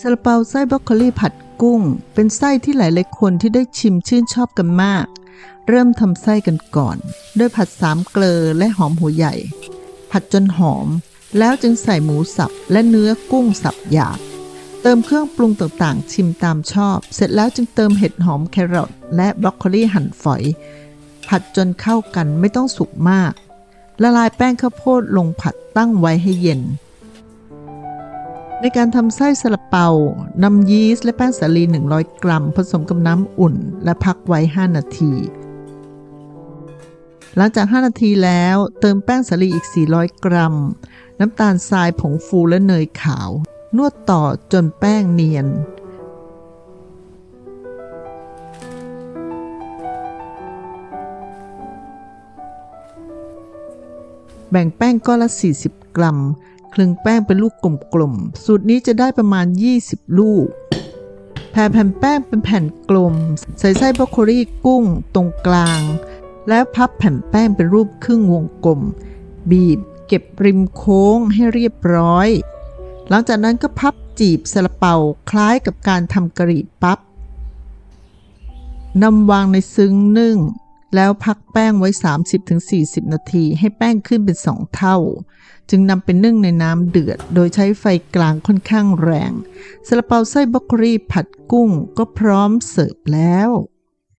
ซาลาเปาไส้บรอกโคลีผัดกุ้ง เป็นไส้ที่หลายๆคนที่ได้ชิมชื่นชอบกันมาก เริ่มทำไส้กันก่อน ด้วยผัดสามเกลอและหอมหัวใหญ่ ผัดจนหอม แล้วจึงใส่หมูสับและเนื้อกุ้งสับหยาบเติมเครื่องปรุงต่างๆ ชิมตามชอบ เสร็จแล้วจึงเติมเห็ดหอมแครอทและบรอกโคลีหั่นฝอย ผัดจนเข้ากันไม่ต้องสุกมาก ละลายแป้งข้าวโพดลงผัดตั้งไว้ให้เย็น ในการทำไส้ซาลาเปานำยีสต์และแป้งสาลี 100 กรัม ผสมกับน้ำอุ่น และพักไว้ 5 นาที หลังจาก 5 นาทีแล้วเติมแป้งสาลีอีก 400 กรัม น้ำตาลทรายผงฟูและเนยขาว นวดต่อจนแป้งเนียนแบ่งแป้งก้อนละ 40 กรัม คลึงแป้งเป็นลูกกลมๆ สูตรนี้จะได้ประมาณ 20 ลูก แผ่แผ่นแป้งเป็นแผ่นกลม ใส่ไส้บรอกโคลีกุ้งตรงกลาง แล้วพับแผ่นแป้งเป็นรูปครึ่งวงกลม บีบเก็บริมโค้งให้เรียบร้อย หลังจากนั้นก็พับจีบซาลาเปาคล้ายกับการทำกะหรี่ปั๊บนำวางในซึ้งนึ่ง แล้วพักแป้งไว้ 30-40 นาที ให้แป้งขึ้นเป็น 2 เท่า จึงนำไปนึ่งในน้ำเดือด โดยใช้ไฟกลางค่อนข้างแรงซาลาเปาไส้บรอกโคลีผัดกุ้งก็พร้อมเสิร์ฟแล้ว